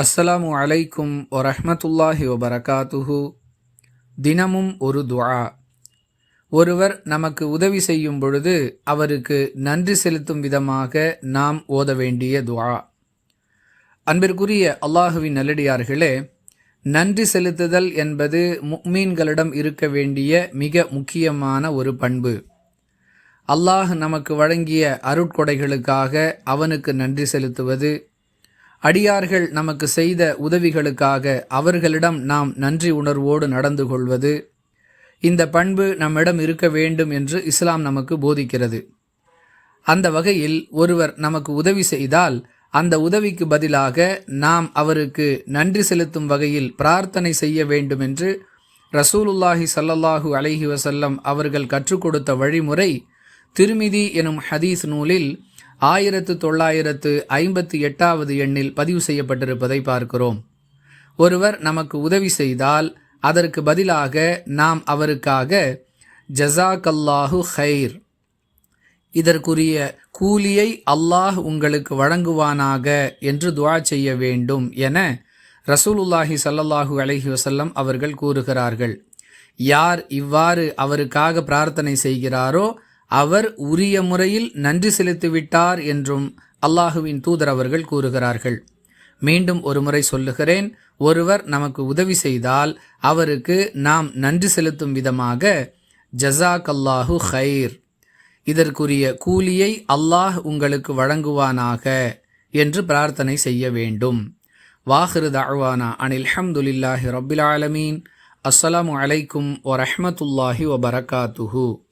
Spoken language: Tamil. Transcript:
அஸ்ஸலாமு அலைக்கும் ஒரஹமத்துல்லாஹி வபரகாத்துஹு. தினமும் ஒரு துஆ. ஒருவர் நமக்கு உதவி செய்யும் பொழுது அவருக்கு நன்றி செலுத்தும் விதமாக நாம் ஓத வேண்டிய துஆ. அன்பிற்குரிய அல்லாஹுவின் நல்லடியார்களே நன்றி செலுத்துதல் என்பது முக்மீன்களிடம் இருக்க வேண்டிய மிக முக்கியமான ஒரு பண்பு. அல்லாஹ் நமக்கு வழங்கிய அருட்கொடைகளுக்காக அவனுக்கு நன்றி செலுத்துவது அடியார்கள் நமக்கு செய்த உதவிகளுக்காக அவர்களிடம் நாம் நன்றி உணர்வோடு நடந்து கொள்வது. இந்த பண்பு நம்மிடம் இருக்க வேண்டும் என்று இஸ்லாம் நமக்கு போதிக்கிறது. அந்த வகையில் ஒருவர் நமக்கு உதவி செய்தால் அந்த உதவிக்கு பதிலாக நாம் அவருக்கு நன்றி செலுத்தும் வகையில் பிரார்த்தனை செய்ய வேண்டும் என்று ரசூலுல்லாஹி சல்லல்லாஹு அலஹி வசல்லம் அவர்கள் கற்றுக் கொடுத்த வழிமுறை திருமிதி எனும் ஹதீஸ் நூலில் ஆயிரத்து தொள்ளாயிரத்து ஐம்பத்தி எட்டாவது எண்ணில் பதிவு செய்யப்பட்டிருப்பதை பார்க்கிறோம். ஒருவர் நமக்கு உதவி செய்தால் அதற்கு பதிலாக நாம் அவருக்காக ஜசாகல்லாஹு ஹைர் இதற்குரிய கூலியை அல்லாஹ் உங்களுக்கு வழங்குவானாக என்று துவா செய்ய வேண்டும் என ரசூலுல்லாஹி சல்லல்லாஹு அலஹி வசல்லம் அவர்கள் கூறுகிறார்கள். யார் இவ்வாறு அவருக்காக பிரார்த்தனை செய்கிறாரோ அவர் உரிய முறையில் நன்றி செலுத்திவிட்டார் என்றும் அல்லாஹுவின் தூதர் அவர்கள் கூறுகிறார்கள். மீண்டும் ஒருமுறை சொல்லுகிறேன் ஒருவர் நமக்கு உதவி செய்தால் அவருக்கு நாம் நன்றி செலுத்தும் விதமாக ஜசாக் அல்லாஹு ஹைர் இதற்குரிய கூலியை அல்லாஹ் உங்களுக்கு வழங்குவானாக என்று பிரார்த்தனை செய்ய வேண்டும். வாஹிரு தாழ்வானா அனில் ஹம்துலில்லாஹி ரபில் ஆலமீன். அஸ்ஸலாமு அலைக்கும் வரஹமத்துல்லாஹி வபரகாத்துஹூ.